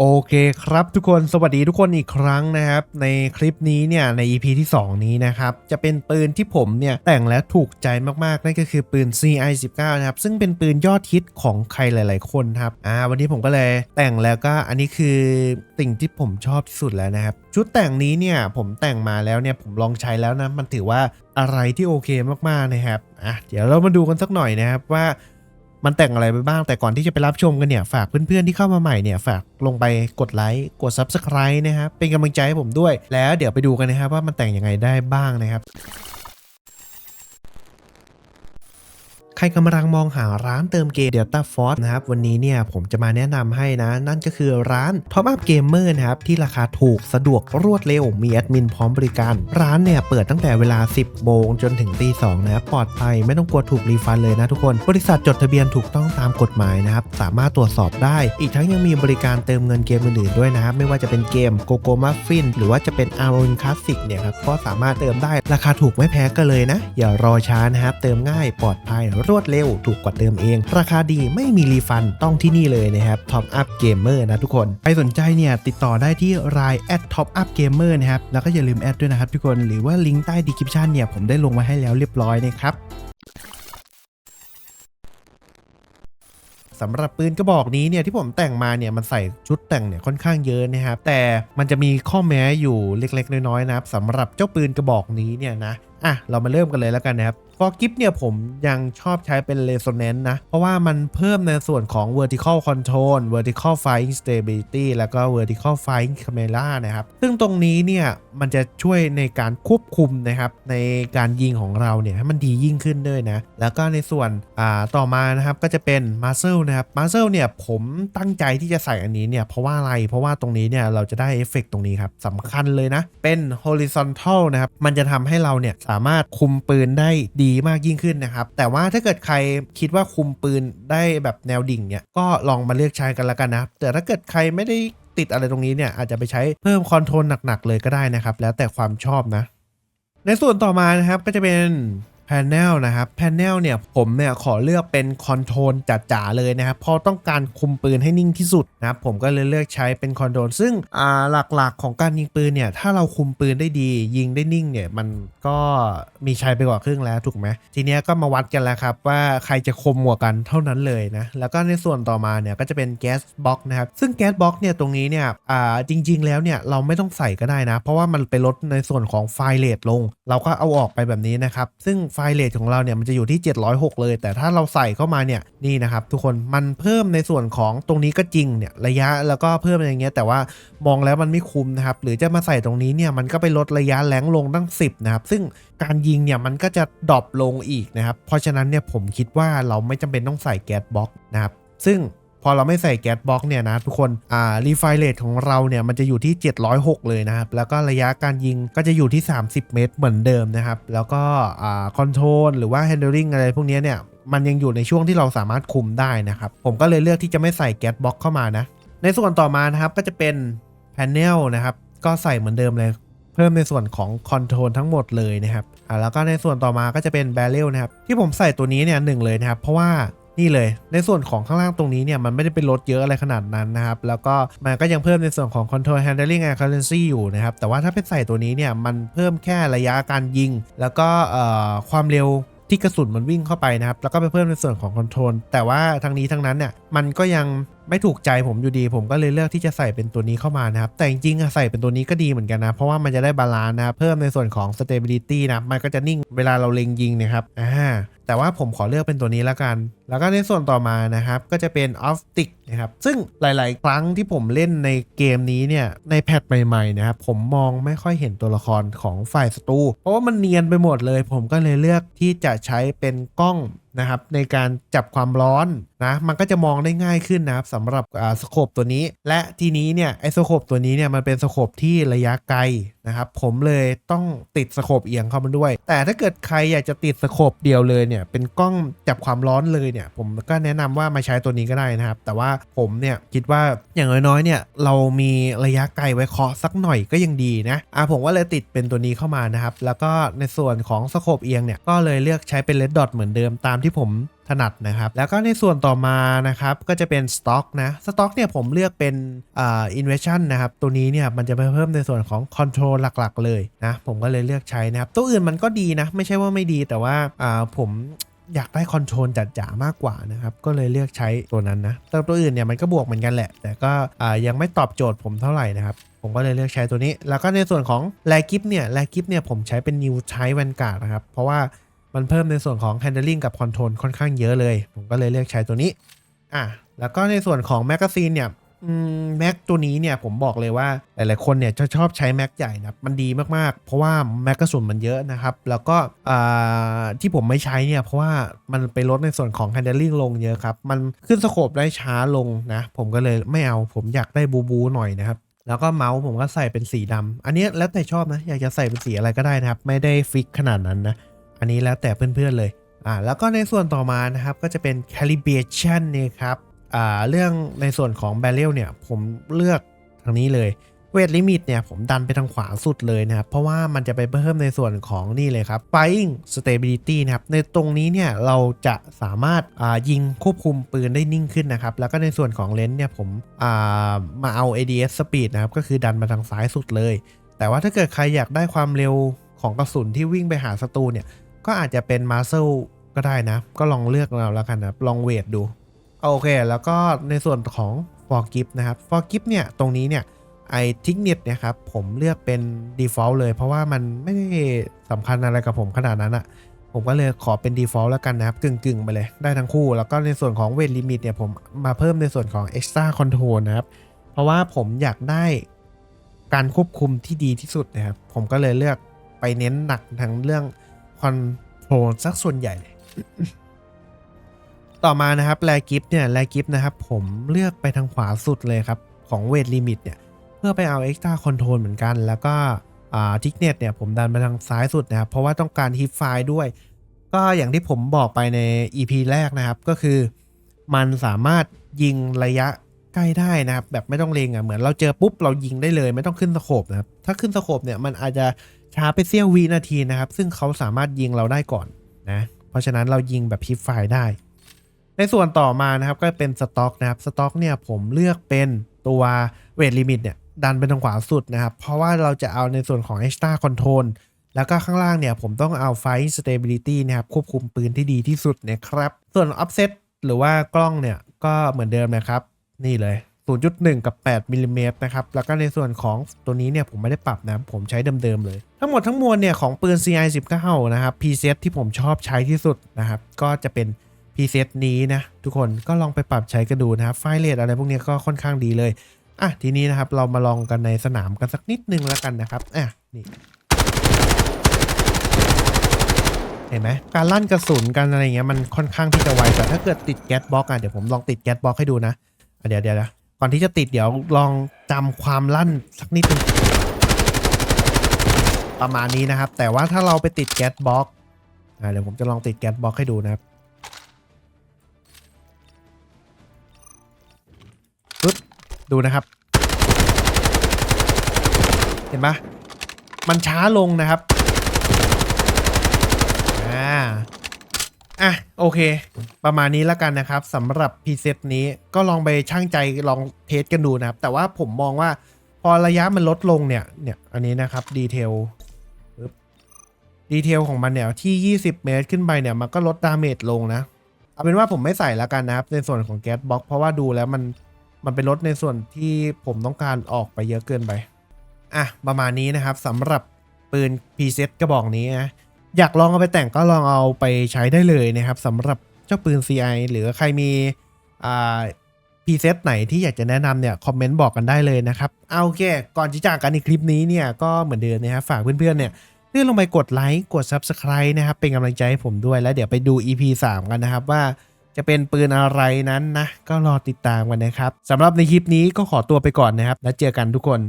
โอเคครับทุกคนสวัสดีทุกคนอีกครั้งนะครับ ในคลิปนี้เนี่ยใน EP ที่ 2 นี้นะครับ จะเป็นปืนที่ผมเนี่ยแต่งและถูกใจมากๆ นั่นก็คือปืน CI19 นะครับ ซึ่งเป็นปืนยอดฮิตของใครหลาย ๆ คนครับอ่าวันนี้ผมก็เลยแต่งแล้วก็อันนี้คือสิ่งที่ผมชอบที่สุดแล้วนะครับ ชุดแต่งนี้เนี่ยผมแต่งมาแล้วเนี่ยผมลองใช้แล้วนะมันถือว่าอะไรที่โอเคมากๆนะครับอะเดี๋ยวเรามาดูกันสักหน่อยนะครับว่า มันแต่งอะไรไปบ้าง แต่ก่อนที่จะไปรับชมกันเนี่ย ฝากเพื่อนๆที่เข้ามาใหม่เนี่ย ฝากลงไปกดไลค์กด Subscribe นะครับเป็นกำลังใจให้ผมด้วย แล้วเดี๋ยวไปดูกันนะครับว่ามันแต่งยังไงได้บ้างนะครับ ใค รกำลังมองหาร้านเติมเกม Delta Force นะครับ วันนี้เนี่ยผมจะมาแนะนำให้นะ นั่นก็คือร้าน Top Up Gamer นะครับ ที่ราคาถูกสะดวกรวดเร็ว มีแอดมินพร้อมบริการ ร้านเนี่ยเปิดตั้งแต่เวลา 10 โมงจนถึงตี2นะครับปลอดภัยไม่ต้องกลัวถูกรีฟันเลยนะทุกคน บริษัทจดทะเบียนถูกต้องตามกฎหมายนะครับ สามารถตรวจสอบได้ อีกทั้งยังมีบริการเติมเงินเกมอื่นๆด้วยนะครับ ไม่ว่าจะเป็นเกม g o g o Muffin หรือว่าจะเป็น a r o n Classic เนี่ยครับก็สามารถเติมได้ราคาถูกไม่แพ้กันเลยนะ อย่ารอช้านะครับเติมง่ายปลอดภัยรวดเร็วถูกกว่าเติมเอง ราคาดีไม่มีรีฟันต้องที่นี่เลยนะครับ Top Up Gamer นะทุกคนใครสนใจเนี่ยติดต่อได้ที่ราย at Top Up Gamer นะครับ แล้วก็อย่าลืมแอดด้วยนะครับทุกคนหรือว่าลิงก์ใต้ description เนี่ยผมได้ลงไว้ให้แล้วเรียบร้อยนะครับสำหรับปืนกระบอกนี้เนี่ยที่ผมแต่งมาเนี่ยมันใส่ชุดแต่งเนี่ยค่อนข้างเยอะนะครับแต่มันจะมีข้อแม้อยู่เล็กๆ น้อยๆนะครับสำหรับเจ้าปืนกระบอกนี้เนี่ยนะอะเรามาเริ่มกันเลยแล้วกันนะครับ ฟอกิฟเนี่ยผมยังชอบใช้เป็น Resonance นะ เพราะว่ามันเพิ่มในส่วนของ vertical control vertical flying stability แล้วก็ vertical flying camera นะครับ ซึ่งตรงนี้เนี่ยมันจะช่วยในการควบคุมนะครับในการยิงของเราเนี่ยให้มันดียิ่งขึ้นด้วยนะ แล้วก็ในส่วนอ่าต่อมานะครับก็จะเป็น muzzle นะครับ muzzle เนี่ยผมตั้งใจที่จะใส่อันนี้เนี่ยเพราะว่าอะไร เพราะว่าตรงนี้เนี่ยเราจะได้เอฟเฟกต์ตรงนี้ครับสำคัญเลยนะ เป็น horizontal นะครับ มันจะทำให้เราเนี่ยสามารถคุมปืนได้ดีีมากยิ่งขึ้นนะครับ แต่ว่าถ้าเกิดใครคิดว่าคุมปืนได้แบบแนวดิ่งเนี่ยก็ลองมาเลือกใช้กันละกันนะแต่ถ้าเกิดใครไม่ได้ติดอะไรตรงนี้เนี่ยอาจจะไปใช้เพิ่มคอนโทรลหนักๆเลยก็ได้นะครับ แล้วแต่ความชอบนะ ในส่วนต่อมานะครับก็จะเป็น แ a น e l นะครับแ a น e l เนี่ยผมเนี่ยขอเลือกเป็นคอนโทรลจ๋าๆเลยนะครับเพราะต้องการคุมปืนให้นิ่งที่สุดนะครับผมก็เลยเลือกใช้เป็นคอนโทรลซึ่งหลักๆของการยิงปืนเนี่ยถ้าเราคุมปืนได้ดี ยิงได้นิ่งเนี่ยมันก็มีชัยไปกว่าครึ่งแล้วถูกไหมทีเนี้ยก็มาวัดกันแล้วครับว่าใครจะคมกว่ากันเท่านั้นเลยนะแล้วก็ในส่วนต่อมาเนี่ยก็จะเป็นแก๊สบ็อกนะครับซึ่งแก๊สบ็อกเนี่ยตรงนี้เนี่ยจริง ๆ แล้วเนี่ยเราไม่ต้องใส่ก็ได้นะ เพราะว่ามันไปลดในส่วนของไฟเรทลง เราก็เอาออกไปแบบนี้นะครับซึ่งไฟเรทของเราเนี่ยมันจะอยู่ที่ 706 เลย แต่ถ้าเราใส่เข้ามาเนี่ยนี่นะครับทุกคนมันเพิ่มในส่วนของตรงนี้ก็จริงเนี่ยระยะแล้วก็เพิ่มอย่างเงี้ยแต่ว่ามองแล้วมันไม่คุ้มนะครับหรือจะมาใส่ตรงนี้เนี่ยมันก็ไปลดระยะแรงลงตั้ง 10นะครับซึ่งการยิงเนี่ยมันก็จะดรอปลงอีกนะครับเพราะฉะนั้นเนี่ยผมคิดว่าเราไม่จำเป็นต้องใส่แก๊สบ็อกนะครับซึ่ง พอเราไม่ใส่แก๊สบ็อกเนี่ยนะทุกคนอ่ารีไฟเรทของเราเนี่ยมันจะอยู่ที่ 706 เลยนะครับ แล้วก็ระยะการยิงก็จะอยู่ที่ 30 เมตรเหมือนเดิมนะครับ แล้วก็อ่าคอนโทรลหรือว่า handling อะไรพวกเนี้ยเนี่ยมันยังอยู่ในช่วงที่เราสามารถคุมได้นะครับ ผมก็เลยเลือกที่จะไม่ใส่แก๊สบ็อกเข้ามานะ ในส่วนต่อมานะครับก็จะเป็นแผงนะครับก็ใส่เหมือนเดิมเลย เพิ่มในส่วนของคอนโทรลทั้งหมดเลยนะครับอ่าแล้วก็ในส่วนต่อมาก็จะเป็นแบเรลนะครับที่ผมใส่ตัวนี้เนี่ยหนึ่งเลยนะครับ เพราะว่า นี่เลย ในส่วนของข้างล่างตรงนี้เนี่ยมันไม่ได้เป็นลดเยอะอะไรขนาดนั้นนะครับ แล้วก็มันก็ยังเพิ่มในส่วนของ Control Handling and Currency อยู่นะครับ แต่ว่าถ้าเป็นใส่ตัวนี้เนี่ยมันเพิ่มแค่ระยะการยิง แล้วก็ความเร็วที่กระสุนมันวิ่งเข้าไปนะครับ แล้วก็ไปเพิ่มในส่วนของคอนโทรลแต่ว่าทั้งนี้ทั้งนั้นเนี่ยมันก็ยังไม่ถูกใจผมอยู่ดีผมก็เลยเลือกที่จะใส่เป็นตัวนี้เข้ามานะครับ แต่จริงๆใส่เป็นตัวนี้ก็ดีเหมือนกันนะ เพราะว่ามันจะได้บาลานซ์นะครับเพิ่มในส่วนของ stability นะมันก็จะนิ่งเวลาเราเล็งยิงนะครับอ่าแต่ว่าผมขอเลือกเป็นตัวนี้แล้วกัน แล้วก็ในส่วนต่อมานะครับ ก็จะเป็น off stick นะครับ ซึ่งหลาย ๆ ครั้งที่ผมเล่นในเกมนี้เนี่ย ในแพทใหม่ ๆ นะครับ ผมมองไม่ค่อยเห็นตัวละครของฝ่ายศัตรู เพราะว่ามันเนียนไปหมดเลย ผมก็เลยเลือกที่จะใช้เป็นกล้องนะครับ ในการจับความร้อน นะมันก็จะมองได้ง่ายขึ้นนะครับสำหรับอ่าสโคปตัวนี้ และทีนี้เนี่ยไอสโคปตัวนี้เนี่ยมันเป็นสโคปที่ระยะไกลนะครับผมเลยต้องติดสโคปเอียงเข้ามาด้วย แต่ถ้าเกิดใครอยากจะติดสโคปเดียวเลยเนี่ยเป็นกล้องจับความร้อนเลยเนี่ยผมก็แนะนำว่ามาใช้ตัวนี้ก็ได้นะครับ แต่ว่าผมเนี่ยคิดว่าอย่างน้อยๆเนี่ยเรามีระยะไกลไว้เคาะสักหน่อยก็ยังดีนะอะผมก็เลยติดเป็นตัวนี้เข้ามานะครับแล้วก็ในส่วนของสโคปเอียงเนี่ยก็เลยเลือกใช้เป็นเลดดอทเหมือนเดิมตามที่ผม ถนัดนะครับ แล้วก็ในส่วนต่อมานะครับก็จะเป็นสต็อกนะสต็อกเนี่ยผมเลือกเป็นอ่า invention นะครับ ตัวนี้เนี่ยมันจะไปเพิ่มในส่วนของ control หลักๆ เลยนะผมก็เลยเลือกใช้นะครับ ตัวอื่นมันก็ดีนะ ไม่ใช่ว่าไม่ดีแต่ว่าอ่าผมอยากได้คอนโทรลจัดจ๋ามากกว่านะครับ ก็เลยเลือกใช้ตัวนั้นนะแต่ตัวอื่นเนี่ยมันก็บวกเหมือนกันแหละ แต่ก็อ่ายังไม่ตอบโจทย์ผมเท่าไหร่นะครับ ผมก็เลยเลือกใช้ตัวนี้ แล้วก็ในส่วนของแลกิฟเนี่ยแลกิฟเนี่ยผมใช้เป็นนิวใช้แวนการ์ดนะครับ เพราะว่า มันเพิ่มในส่วนของ handling กับ control ค่อนข้างเยอะเลย ผมก็เลยเลือกใช้ตัวนี้ อะ แล้วก็ในส่วนของแมกกาซีนเนี่ยแม็กตัวนี้เนี่ยผมบอกเลยว่าหลายๆคนเนี่ยจะชอบใช้แม็กใหญ่นะมันดีมากๆ เพราะว่าแม็กกระสุนมันเยอะนะครับ แล้วก็ที่ผมไม่ใช้เนี่ยเพราะว่ามันไปลดในส่วนของ handling ลงเยอะครับ มันขึ้นสโคปได้ช้าลงนะ ผมก็เลยไม่เอาผมอยากได้บูบูหน่อยนะครับแล้วก็เมาส์ผมก็ใส่เป็นสีดำอันนี้แล้วแต่ชอบนะ อยากจะใส่เป็นสีอะไรก็ได้นะครับ ไม่ได้ฟิกขนาดนั้นนะ อันนี้แล้วแต่เพื่อนๆเลยอ่าแล้วก็ในส่วนต่อมานะครับก็จะเป็น calibration นะครับอ่าเรื่องในส่วนของ barrel เนี่ยผมเลือกทางนี้เลย weight limit เนี่ยผมดันไปทางขวาสุดเลยนะครับ เพราะว่ามันจะไปเพิ่มในส่วนของนี่เลยครับ firing stability นะครับ ในตรงนี้เนี่ยเราจะสามารถอ่ายิงควบคุมปืนได้นิ่งขึ้นนะครับ แล้วก็ในส่วนของเลนส์เนี่ยผมอ่ามาเอา ADS speed นะครับ ก็คือดันมาทางซ้ายสุดเลย แต่ว่าถ้าเกิดใครอยากได้ความเร็วของกระสุนที่วิ่งไปหาศัตรูเนี่ย ก็อาจจะเป็นมา r เซลก็ได้นะ ก็ลองเลือกเราแล้วกันนะลองเวทดู โอเค แล้วก็ในส่วนของ for gift นะครับ for gift เนี่ย ตรงนี้เนี่ยไอทิกเน็ตเนี่ยครับผมเลือกเป็น default เลย เพราะว่ามันไม่ได้สำคัญอะไรกับผมขนาดนั้นอะผมก็เลยขอเป็น default แล้วกันนะครับ กึ่งๆ ไปเลยได้ทั้งคู่ แล้วก็ในส่วนของ weight limit เนี่ยผมมาเพิ่มในส่วนของ extra control นะครับ เพราะว่าผมอยากได้การควบคุมที่ดีที่สุดนะครับ ผมก็เลยเลือกไปเน้นหนักทั้งเรื่อง อนโทรลสักส่วนใหญ่เลย ต่อมานะครับแลกิฟเนี่ยแลกิฟนะครับผมเลือกไปทางขวาสุดเลยครับ ของเวทลิมิตเนี่ย เพื่อไปเอา Extra Control เหมือนกัน แล้วก็ทิกเน็ตเนี่ยผมดันไปทางซ้ายสุดนะครับ เพราะว่าต้องการฮิปไฟล์ด้วย ก็อย่างที่ผมบอกไปใน EP แรกนะครับก็คือ มันสามารถยิงระยะใกล้ได้นะครับ แบบไม่ต้องเลงอะเหมือนเราเจอปุ๊บเรายิงได้เลย ไม่ต้องขึ้นสโคปนะครับ ถ้าขึ้นสโคปเนี่ยมันอาจจะ ช้าไปเสี้ยววินาทีนะครับ ซึ่งเขาสามารถยิงเราได้ก่อนนะเพราะฉะนั้นเรายิงแบบพิฟไฟได้ ในส่วนต่อมานะครับก็เป็นสต็อกนะครับสต็อกเนี่ยผมเลือกเป็นตัวเวทลิมิตเนี่ยดันไปทางขวาสุดนะครับ เพราะว่าเราจะเอาในส่วนของ extra control แล้วก็ข้างล่างเนี่ยผมต้องเอา fire stability นะครับควบคุมปืนที่ดีที่สุดนะครับ ส่วน offset หรือว่ากล้องเนี่ยก็เหมือนเดิมนะครับ นี่เลย 0.1 กับ 8มิลลิเมตรนะครับ แล้วก็ในส่วนของตัวนี้เนี่ยผมไม่ได้ปรับนะ ผมใช้เดิมๆเลย ทั้งหมดทั้งมวลเนี่ยของปืน CI 19นะครับ preset ที่ผมชอบใช้ที่สุดนะครับ ก็จะเป็น preset นี้นะ ทุกคนก็ลองไปปรับใช้กันดูนะครับ ไฟเลทอะไรพวกนี้ก็ค่อนข้างดีเลย อะทีนี้นะครับเรามาลองกันในสนามกันสักนิดนึงแล้วกันนะครับ อะนี่เห็นไหมการลั่นกระสุนกันอะไรเงี้ยมันค่อนข้างที่จะไวแต่ถ้าเกิดติดแก๊สบล็อกอะเดี๋ยวผมลองติดแก๊สบล็อกให้ดูนะะเดี๋ยวเดี๋ยวนะ ก่อนที่จะติดเดี๋ยวลองจำความลั่นสักนิดนึงประมาณนี้นะครับ แต่ว่าถ้าเราไปติดแก๊สบ็อกเดี๋ยวผมจะลองติดแก๊สบ็อกให้ดูนะครับปึ๊บดูนะครับ เห็นปะมันช้าลงนะครับ อ่า อะ โอเค ประมาณนี้แล้วกันนะครับสำหรับพรีเซตนี้ก็ลองไปช่างใจลองเทสกันดูนะครับ แต่ว่าผมมองว่าพอระยะมันลดลงเนี่ยเนี่ยอันนี้นะครับดีเทลดีเทลของมันเนี่ยที่ 20 เมตรขึ้นไปเนี่ยมันก็ลดดาเมจลงนะ เอาเป็นว่าผมไม่ใส่แล้วกันนะครับ ในส่วนของแก๊สบ็อกเพราะว่าดูแล้วมันมันเป็นลดในส่วนที่ผมต้องการออกไปเยอะเกินไป อะ ประมาณนี้นะครับสำหรับปืนพรีเซตกระบอกนี้นะ อยากลองเอาไปแต่งก็ลองเอาไปใช้ได้เลยนะครับสำหรับเจ้าปืน CI หรือใครมีอ่าพรีเซตไหนที่อยากจะแนะนำเนี่ยคอมเมนต์บอกกันได้เลยนะครับเอาโอเค ก่อนที่จากกันในคลิปนี้เนี่ยก็เหมือนเดิมนะครับฝากเพื่อนๆเนี่ยเลื่อนลงไปกดไลค์กด Subscribe นะครับเป็นกำลังใจให้ผมด้วยแล้วเดี๋ยวไปดู EP 3 กันนะครับว่าจะเป็นปืนอะไรนั้นนะ ก็รอติดตามกันนะครับสำหรับในคลิปนี้ก็ขอตัวไปก่อนนะครับ แล้วเจอกันทุกคน